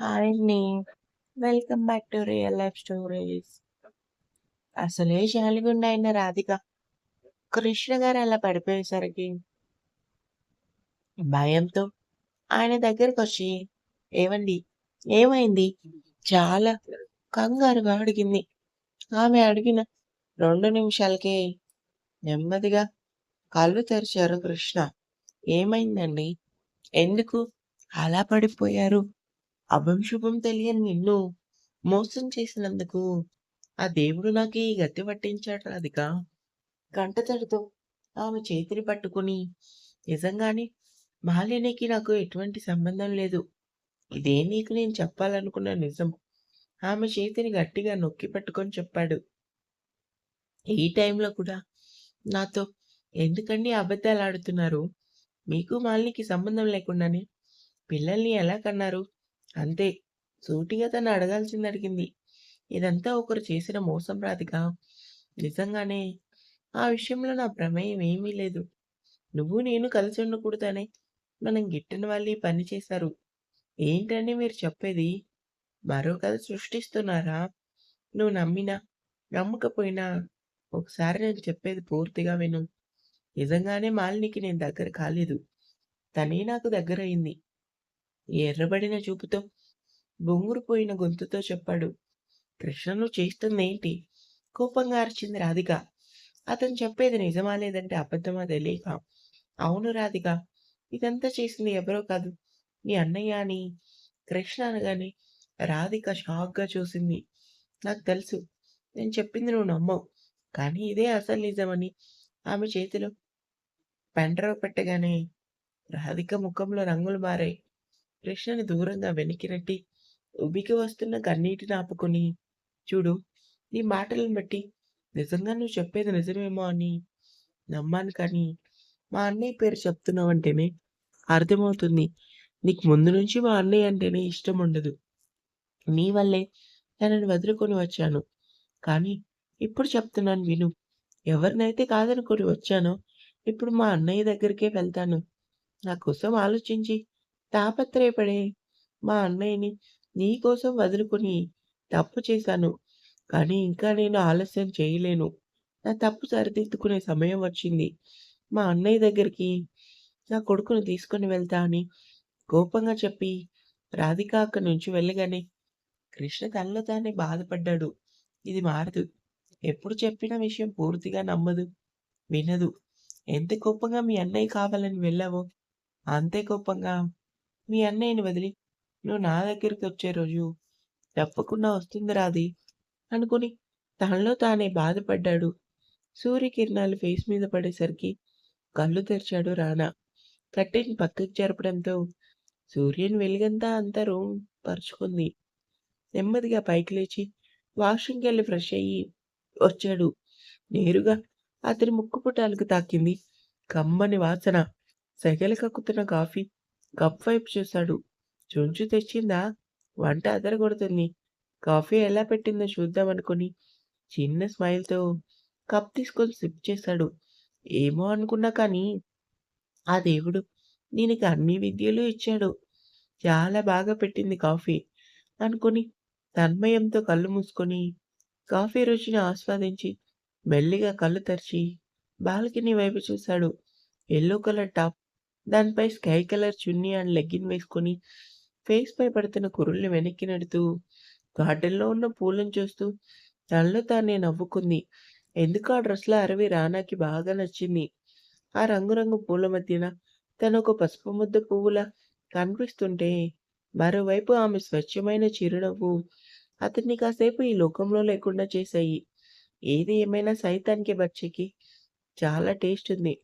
Hi అండి. Welcome back to real life stories. అసలే జాలిగుండా అయిన రాధిక, కృష్ణ గారు అలా పడిపోయేసరికి భయంతో ఆయన దగ్గరకొచ్చి, ఏమండి ఏమైంది? చాలా కంగారుగా అడిగింది. ఆమె అడిగిన రెండు నిమిషాలకే నెమ్మదిగా కళ్ళు తెరిచారు కృష్ణ. ఏమైందండి? ఎందుకు అలా పడిపోయారు? అభం శుభం తెలియని నిన్ను మోసం చేసినందుకు ఆ దేవుడు నాకు ఈ గతి పట్టించాడు రాధిక. కంటతడితో ఆమె చేతిని పట్టుకుని, నిజంగానే మాలినికి నాకు ఎటువంటి సంబంధం లేదు. ఇదే నీకు నేను చెప్పాలనుకున్న నిజం. ఆమె చేతిని గట్టిగా నొక్కి పట్టుకొని చెప్పాడు. ఈ టైంలో కూడా నాతో ఎందుకండి అబద్ధాలు ఆడుతున్నారు మీకు మాలినికి సంబంధం లేకుండానే పిల్లల్ని ఎలా కన్నారు? అంతే సూటిగా తను అడగాల్సింది అడిగింది. ఇదంతా ఒకరు చేసిన మోసం రాధిక. నిజంగానే ఆ విషయంలో నా ప్రమేయం ఏమీ లేదు. నువ్వు నేను కలిసి ఉండకూడదనే మనం గిట్టని వాళ్ళు పని చేశారు. ఏంటని మీరు చెప్పేది? మరో కథ సృష్టిస్తున్నారా? నువ్వు నమ్మినా, నమ్మకపోయినా ఒకసారి నేను చెప్పేది పూర్తిగా విను. నిజంగానే మాలినికి నేను దగ్గర కాలేదు. తనే నాకు దగ్గరయింది. ఎర్రబడిన చూపుతో, బొంగురుపోయిన గొంతుతో చెప్పాడు. కృష్ణ నువ్వు చేస్తుందేంటి? కోపంగా అరిచింది రాధిక. అతను చెప్పేది నిజమా లేదంటే అబద్ధమా తెలియక, అవును రాధిక. ఇదంతా చేసింది ఎవరో కాదు నీ అన్నయ్య అని కృష్ణ అనగానే రాధిక షాక్‌గా చూసింది. నాకు తెలుసు. నేను చెప్పింది నువ్వు నమ్మవు. కానీ ఇదే అసలు నిజమని ఆమె చేతిలో పెండ్రవ పెట్టగానే రాధిక ముఖంలో రంగులు మారాయి. కృష్ణని దూరంగా వెనక్కి ఉబికి వస్తున్న కన్నీటిని ఆపుకొని, చూడు నీ మాటలను బట్టి నిజంగా నువ్వు చెప్పేది నిజమేమో అని నమ్మాను కానీ, మా అన్నయ్య పేరు చెప్తున్నావంటేనే అర్థమవుతుంది. నీకు ముందు నుంచి మా అన్నయ్య అంటేనే ఇష్టం ఉండదు. నీ వల్లే తనని వదులుకొని వచ్చాను. కానీ ఇప్పుడు చెప్తున్నాను విను. ఎవరినైతే కాదనుకొని వచ్చానో ఇప్పుడు మా అన్నయ్య దగ్గరికే వెళ్తాను. నా కోసం ఆలోచించి, తాపత్రయపడే మా అన్నయ్యని నీకోసం వదులుకుని తప్పు చేశాను. కానీ ఇంకా నేను ఆలస్యం చేయలేను. నా తప్పు సరిదిద్దుకునే సమయం వచ్చింది. మా అన్నయ్య దగ్గరికి నా కొడుకుని తీసుకొని వెళ్తా అని కోపంగా చెప్పి రాధిక అక్కడి నుంచి వెళ్ళగానే కృష్ణ తనలో తానే బాధపడ్డాడు. ఇది మారదు. ఎప్పుడు చెప్పిన విషయం పూర్తిగా నమ్మదు, వినదు. ఎంత కోపంగా మీ అన్నయ్య కావాలని వెళ్ళావో, అంతే కోపంగా మీ అన్నయ్యని వదిలి నువ్వు నా దగ్గరికి వచ్చే రోజు తప్పకుండా వస్తుంది రాది అనుకుని తనలో తానే బాధపడ్డాడు. సూర్యకిరణాలు ఫేస్ మీద పడేసరికి కళ్ళు తెరిచాడు రానా. కట్టెని పక్కకి జరపడంతో సూర్యుని వెలుగంతా అంతా రూమ్ పరుచుకుంది. నెమ్మదిగా పైకి లేచి వాష్‌రూమ్‌కి వెళ్ళి ఫ్రెష్ అయ్యి వచ్చాడు. నేరుగా అతని ముక్కు పుటాలకు తాకింది కమ్మని వాసన. సెగలు కక్కుతున్న కాఫీ కప్ వైపు చూశాడు. చుంచు తెచ్చిందా? వంట అదరగొడుతుంది. కాఫీ ఎలా పెట్టిందో చూద్దామనుకుని చిన్న స్మైల్‌తో కప్ తీసుకొని సిప్ చేశాడు. ఏమో అనుకున్నా కానీ ఆ దేవుడు దీనికి అన్ని విద్యలు ఇచ్చాడు. చాలా బాగా పెట్టింది కాఫీ అనుకుని తన్మయంతో కళ్ళు మూసుకొని కాఫీ రుచిని ఆస్వాదించి మెల్లిగా కళ్ళు తెరిచి బాల్కనీ వైపు చూశాడు. ఎల్లో కలర్ టాప్, దానిపై sky colour chunni and legging వేసుకొని ఫేస్ పై పడుతున్న కురుల్ని వెనక్కి నడుతూ గార్డెన్‌లో ఉన్న పూలను చూస్తూ తనలో తానే నవ్వుకుంది. ఎందుకో ఆ డ్రెస్‌లో అరవి రానాకి బాగా నచ్చింది. ఆ రంగురంగు పూల మధ్యన తనొక పసుపు ముద్ద పువ్వులా కనిపిస్తుంటే, మరోవైపు ఆమె స్వచ్ఛమైన చిరునవ్వు అతన్ని కాసేపు ఈ లోకంలో లేకుండా చేశాయి. ఏది ఏమైనా సైతానికి బచ్చకి చాలా టేస్ట్ ఉంది.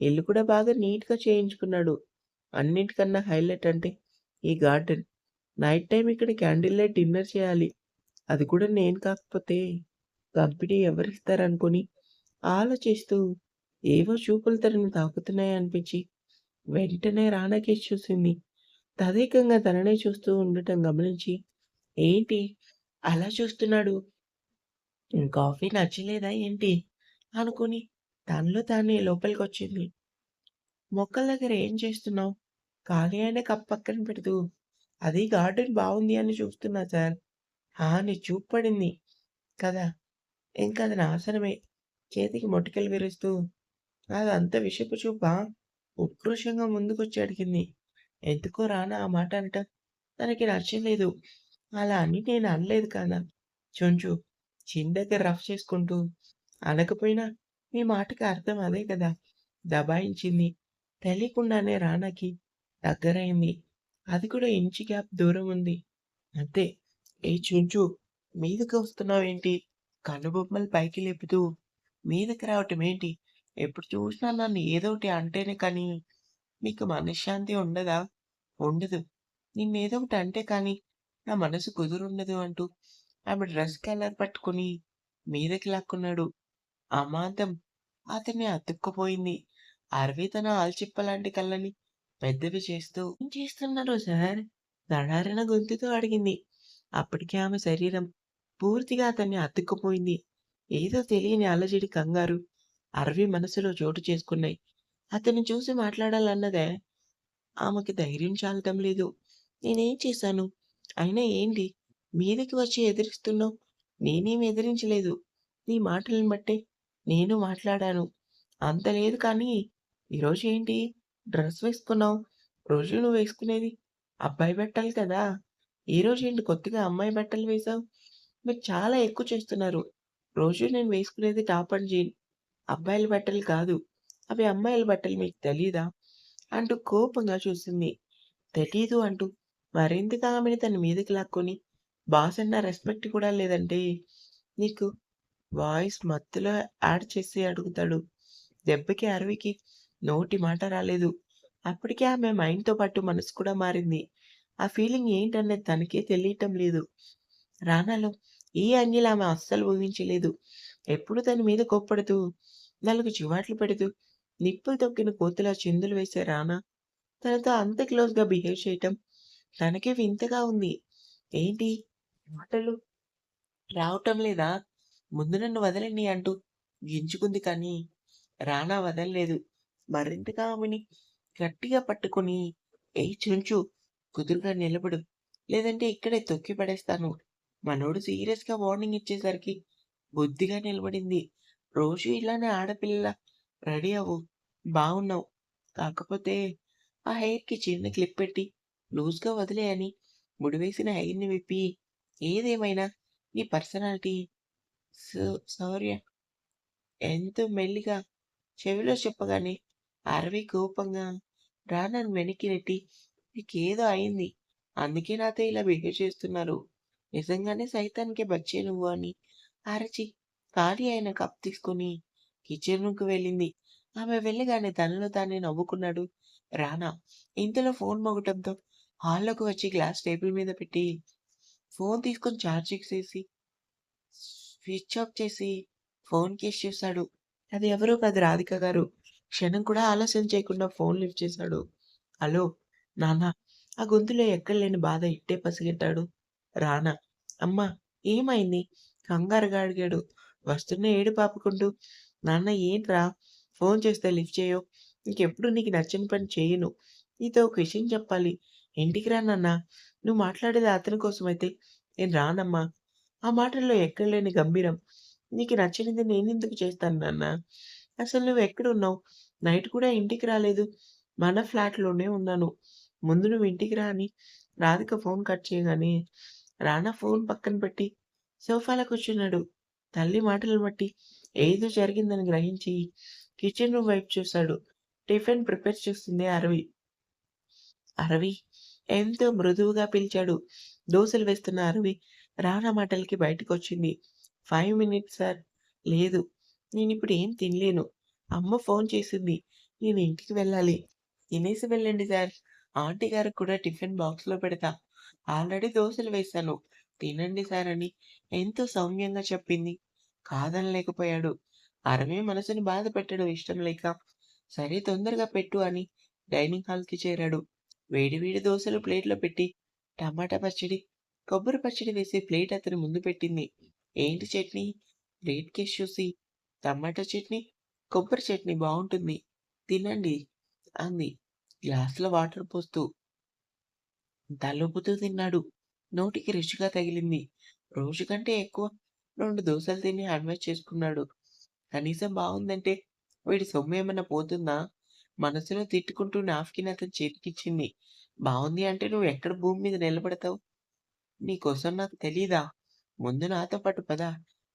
ఇల్లు కూడా బాగా నీట్‌గా చేయించుకున్నాడు. అన్నిటికన్నా హైలైట్ అంటే ఈ గార్డెన్. నైట్ టైం ఇక్కడ క్యాండిల్ లైట్ డిన్నర్ చేయాలి. అది కూడా నేను కాకపోతే కంపెనీ ఎవరిస్తారనుకుని ఆలోచిస్తూ ఏవో చూపులు తనని తాకుతున్నాయనిపించి వెంటనే రాణాకేష్ చూసింది. తదేకంగా తననే చూస్తూ ఉండటం గమనించి ఏంటి అలా చూస్తున్నాడు? కాఫీ నచ్చలేదా ఏంటి? అనుకుని తనలో తానే లోపలికొచ్చింది. మొక్కల దగ్గర ఏం చేస్తున్నావు? ఖాళీ అయిన కప్ పక్కన పెడుతూ అది గార్డెన్ బాగుంది అని చూస్తున్నా సార్. ఆ! నీ చూపు పడింది కదా! ఇంకది నాశనమే. చేతికి మొటికలు విరుస్తూ అదంత విషపు చూపా? ఉక్రోషంగా ముందుకొచ్చి అడిగింది. ఎందుకో రానా ఆ మాట అంట తనకి నచ్చలేదు. అలా అని నేను అనలేదు కదా! కొంచెం చిన్న దగ్గర రఫ్ చేసుకుంటూ అనకపోయినా మీ మాటకి అర్థం అదే కదా! దబాయించింది. తెలియకుండానే రానాకి దగ్గరైంది అది కూడా ఇంచి గ్యాప్ దూరం ఉంది. అంతే. ఏ చుంచు మీదకి వస్తున్నావేంటి? కనుబొమ్మలు పైకి లేపుతూ మీదకి రావటం ఏంటి ఎప్పుడు చూసినా నన్ను ఏదోటి అంటేనే కానీ మీకు మనశ్శాంతి ఉండదా? ఉండదు. నిన్నేదో ఒకటి అంటే కానీ నా మనసు కుదురుండదు అంటూ ఆమె డ్రెస్ కలర్ పట్టుకొని మీదకి లాక్కున్నాడు. అమాంతం అతన్ని అతుక్కుపోయింది. అరవి తన ఆల్చిప్పలాంటి కళ్ళని పెద్దవి చేస్తూ ఏం చేస్తున్నారు సార్? దడారిన గొంతుతో అడిగింది. అప్పటికే ఆమె శరీరం పూర్తిగా అతన్ని అతుక్కుపోయింది. ఏదో తెలియని అలజడి కంగారు అరవి మనసులో చోటు చేసుకున్నాయి. అతన్ని చూసి మాట్లాడాలన్నదే ఆమెకి ధైర్యం చాలటం లేదు. నేనేం చేశాను? అయినా ఏంటి? మీదకి వచ్చి ఎదిరిస్తున్నావు? నేనేం ఎదిరించలేదు. నీ మాటలను బట్టే నేను మాట్లాడాను. అంత లేదు కానీ ఈరోజు ఏంటి డ్రెస్ వేసుకున్నావు? రోజు నువ్వు వేసుకునేది అబ్బాయి బట్టలు కదా! ఈరోజు ఏంటి కొత్తగా అమ్మాయి బట్టలు వేసావు మీరు చాలా ఎక్కువ చేస్తున్నారు. రోజు నేను వేసుకునేది టాప్ అండ్ జీన్. అబ్బాయిల బట్టలు కాదు. అవి అమ్మాయిల బట్టలు మీకు తెలీదా? అంటూ కోపంగా చూసింది. తెలీదు అంటూ మరింతగా ఆమెని తన మీదకి లాక్కొని బాస్ అన్న రెస్పెక్ట్ కూడా లేదంటే నీకు వాయిస్ మత్తులో యాడ్ చేసి అడుగుతాడు. దెబ్బకి అరవికి నోటి మాట రాలేదు. అప్పటికే ఆమె మైండ్‌తో పాటు మనసు కూడా మారింది. ఆ ఫీలింగ్ ఏంటనేది తనకే తెలియటం లేదు. రానాలో ఈ యాంగిల్ ఆమె అస్సలు ఊహించలేదు. ఎప్పుడు తన మీద కోప్పడుతూ, నలుగు చివాట్లు పెడుతూ, నిప్పులు తొక్కిన కోతిలా చిందులు వేసే రానా తనతో అంత క్లోజ్‌గా బిహేవ్ చేయటం తనకే వింతగా ఉంది. ఏంటి మాటలు రావటం లేదా? ముందు నన్ను వదలండి అంటూ గించుకుంది కానీ రానా వదలలేదు మరింతగా ఆమెని గట్టిగా పట్టుకొని ఏ చుంచు కుదురుగా నిలబడు. లేదంటే ఇక్కడే తొక్కి పడేస్తాను. మనోడు సీరియస్‌గా వార్నింగ్ ఇచ్చేసరికి బుద్ధిగా నిలబడింది. రోజు ఇలానే ఆడపిల్ల రెడీ అవ్వు. బాగున్నావు కాకపోతే ఆ హెయిర్‌కి చిన్న క్లిప్ పెట్టి లూజ్‌గా వదిలే అని ముడివేసిన హెయిర్‌ని విప్పి ఏదేమైనా నీ పర్సనాలిటీ శౌర్య ఎంతో మెల్లిగా చెవిలో చెప్పగానే అరవి కోపంగా రానని వెనక్కి నెట్టి నీకేదో అయింది. అందుకే నాతో ఇలా బిహేవ్ చేస్తున్నారు. నిజంగానే సైతానికే బచ్చే నువ్వు అని అరచి ఖాళీ అయిన కప్ తీసుకొని కిచెన్ వెళ్ళింది. ఆమె వెళ్ళగానే తనలో తానే నవ్వుకున్నాడు రానా. ఇంతలో ఫోన్ మొగటంతో హాల్లోకి వచ్చి గ్లాస్ టేబుల్ మీద పెట్టి ఫోన్ తీసుకొని ఛార్జింగ్‌కేసి స్విచ్ ఆఫ్ చేసి ఫోన్ కేస్ చూశాడు. అది ఎవరో కాదు రాధిక గారు. క్షణం కూడా ఆలస్యం చేయకుండా ఫోన్ లిఫ్ట్ చేశాడు. హలో నాన్న ఆ గొంతులో ఎక్కడలేని బాధ ఇట్టే పసిగెట్టాడు రానా. అమ్మా ఏమైంది? కంగారుగా అడిగాడు. వస్తున్న ఏడు పాపుకుంటూ నాన్న ఏంట్రా ఫోన్ చేస్తే లిఫ్ట్ చేయో ఇంకెప్పుడు నీకు నచ్చిన పని చేయను. నీతో ఒక విషయం చెప్పాలి. ఇంటికి రా నాన్న. నువ్వు మాట్లాడేది అతని కోసమైతే నేను రానమ్మా. ఆ మాటల్లో ఎక్కడలేని గంభీరం. నీకు నచ్చని నేను ఎందుకు చేస్తాను నాన్న. అసలు నువ్వు ఎక్కడున్నావు నైట్ కూడా ఇంటికి రాలేదు. మన ఫ్లాట్‌లోనే ఉన్నాను. ముందు నువ్వు ఇంటికి రా అని రాధిక ఫోన్ కట్ చేయగానే రానా ఫోన్ పక్కన పెట్టి సోఫాలో కూర్చున్నాడు. తల్లి మాటలను బట్టి ఏదో జరిగిందని గ్రహించి కిచెన్ రూమ్ వైపు చూశాడు. టిఫిన్ ప్రిపేర్ చేస్తుంది అరవి. అరవి ఎంతో మృదువుగా పిలిచాడు. దోసలు వేస్తున్న అరవి రానా మాటలకి బయటకొచ్చింది. Five minutes sir. లేదు. నేను ఇప్పుడు ఏం తినలేను. అమ్మ ఫోన్ చేసింది. నేను ఇంటికి వెళ్ళాలి. తినేసి వెళ్ళండి సార్. ఆంటీ గారికి కూడా టిఫిన్ బాక్స్‌లో పెడతా. ఆల్రెడీ దోశలు వేశాను. తినండి సార్ అని ఎంతో సౌమ్యంగా చెప్పింది. కాదనలేకపోయాడు. అరవే మనసుని బాధ పెట్టడం ఇష్టం లేక, సరే తొందరగా పెట్టు అని డైనింగ్ హాల్‌కి చేరాడు. వేడివేడి దోశలు ప్లేట్‌లో పెట్టి టమాటా పచ్చడి, కొబ్బరి పచ్చడి వేసి ప్లేట్ అతని ముందు పెట్టింది. ఏంటి చట్నీ? ప్లేట్ కేసి చూసి టమాటా చట్నీ, కొబ్బరి చట్నీ బాగుంటుంది తినండి అంది గ్లాస్‌లో వాటర్ పోస్తూ. తలుపుతూ తిన్నాడు. నోటికి రుచిగా తగిలింది. రోజు కంటే ఎక్కువ రెండు దోశలు తిని హ్యాండ్ చేసుకున్నాడు. కనీసం బాగుందంటే వీడి సొమ్ము ఏమైనా పోతుందా? మనసులో తిట్టుకుంటూ నాఫ్కిన్ అతని చేతికిచ్చింది. బాగుంది అంటే నువ్వు ఎక్కడ భూమి మీద నిలబడతావు? నీకోసం నాకు తెలీదా? ముందు నాతో పాటు పద.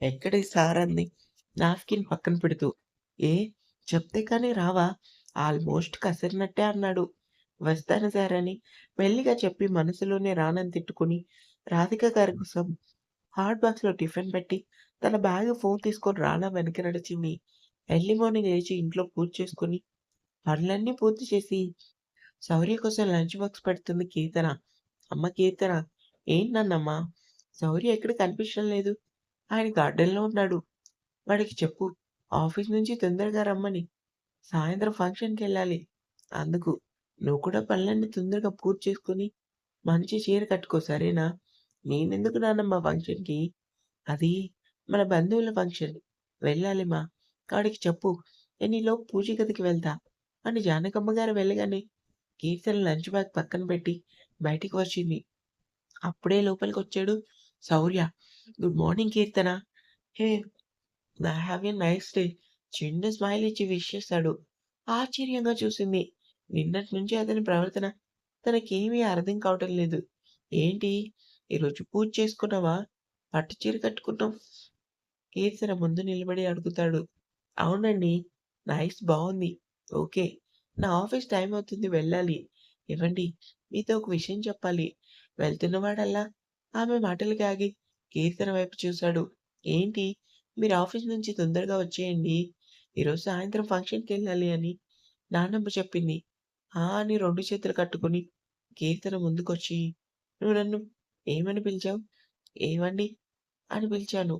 ఎక్కడికి సార్ అంది నాప్కిన్ పక్కన పెడుతూ. ఏ చెప్తే కానీ రావా? ఆల్మోస్ట్ కసిరినట్టే అన్నాడు. వస్తాను సార్ అని మెల్లిగా చెప్పి మనసులోనే రానని తిట్టుకుని రాధిక గారి కోసం హాట్ బాక్స్‌లో టిఫిన్ పెట్టి తన బ్యాగ్, ఫోన్ తీసుకొని రానా వెనక నడిచింది. ఎర్లీ మార్నింగ్ లేచి ఇంట్లో పూజ చేసుకొని పనులన్నీ పూర్తి చేసి శౌర్య కోసం లంచ్ బాక్స్ పెడుతుంది కీర్తన. అమ్మ కీర్తన ఏంటన్నమ్మా నాన్నమ్మ? శౌర్య ఎక్కడ కనిపించడం లేదు. ఆయన గార్డెన్‌లో ఉన్నాడు. వాడికి చెప్పు ఆఫీస్ నుంచి తొందరగా రమ్మని. సాయంత్రం ఫంక్షన్కి వెళ్ళాలి అందుకు. నువ్వు కూడా పనులన్నీ తొందరగా పూర్తి చేసుకొని మంచి చీర కట్టుకో సరేనా? నేనెందుకు నాన్నమ్మ ఫంక్షన్‌కి? అది మన బంధువుల ఫంక్షన్. వెళ్ళాలి మా. వాడికి చెప్పు. నేను ఈలోపు పూజ గదికి వెళ్తా అని జానకమ్మ గారు వెళ్ళగానే కీర్తన లంచ్ బ్యాగ్ పక్కన పెట్టి బయటికి వచ్చింది. అప్పుడే లోపలికి వచ్చాడు Shaurya. Good morning Keerthana. Hey! Have a nice day. చిన్న స్మైల్ ఇచ్చి విష్ చేశాడు. ఆశ్చర్యంగా చూసింది. నిన్నటి నుంచి అతని ప్రవర్తన తనకేమీ అర్థం కావటం లేదు. ఏంటి ఈరోజు పూజ చేసుకున్నావా? పట్టు చీర కట్టుకున్నాం కీర్తన ముందు నిలబడి అడుగుతాడు. అవునండి. నైస్ బాగుంది ఓకే. నా ఆఫీస్ టైం అవుతుంది వెళ్ళాలి. ఇవ్వండి మీతో ఒక విషయం చెప్పాలి. వెళ్తున్నవాడల్లా ఆమె మాటలకి ఆగి కీర్తన వైపు చూశాడు. ఏంటి? మీరు ఆఫీస్ నుంచి తొందరగా వచ్చేయండి. ఈరోజు సాయంత్రం ఫంక్షన్కి వెళ్ళాలి అని నాన్నమ్మ చెప్పింది. ఆ! అని రెండు చేతులు కట్టుకొని కీర్తన ముందుకొచ్చి నువ్వు నన్ను ఏమని పిలిచావు? ఏమండి అని పిలిచాను.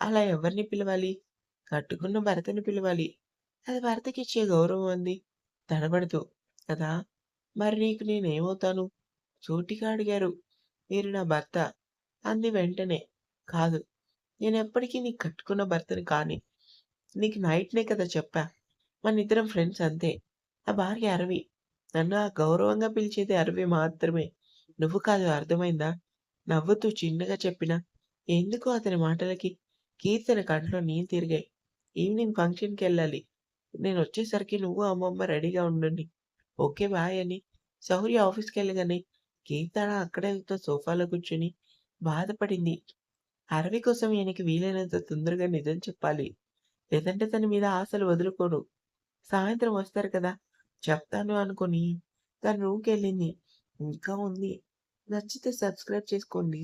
అలా ఎవరిని పిలవాలి? కట్టుకున్న భరతని పిలవాలి. అది భరతకి ఇచ్చే గౌరవం అంది తడబడుతూ. కదా! మరి నీకు నేనేమవుతాను? సూటిగా అడిగారు. మీరు నా భర్త అంది వెంటనే. కాదు. నేను ఎప్పటికీ నీకు కట్టుకున్న భర్తని కాని. నీకు నైట్‌నే కదా చెప్పా. మన ఇద్దరం ఫ్రెండ్స్ అంతే. నా భార్య అరవి. నన్ను ఆ గౌరవంగా పిలిచేది అరవి మాత్రమే. నువ్వు కాదు అర్థమైందా? నవ్వుతూ చిన్నగా చెప్పిన ఎందుకు అతని మాటలకి కీర్తన కంట్లో నీళ్ళు తిరిగాయి. ఈవినింగ్ ఫంక్షన్కి వెళ్ళాలి నేను వచ్చేసరికి నువ్వు, అమ్మమ్మ రెడీగా ఉండండి. ఓకే బాయ్ అని శౌర్య ఆఫీస్‌కెళ్ళగానే కీర్తన అక్కడే సోఫాలో కూర్చొని బాధపడింది. అరవి కోసం ఈయనకి వీలైనంత తొందరగా నిజం చెప్పాలి. లేదంటే తన మీద ఆశలు వదులుకోడు. సాయంత్రం వస్తారు కదా! చెప్తాను అనుకుని తన రూమ్‌కెళ్ళింది. ఇంకా ఉంది. నచ్చితే సబ్స్క్రైబ్ చేసుకోండి.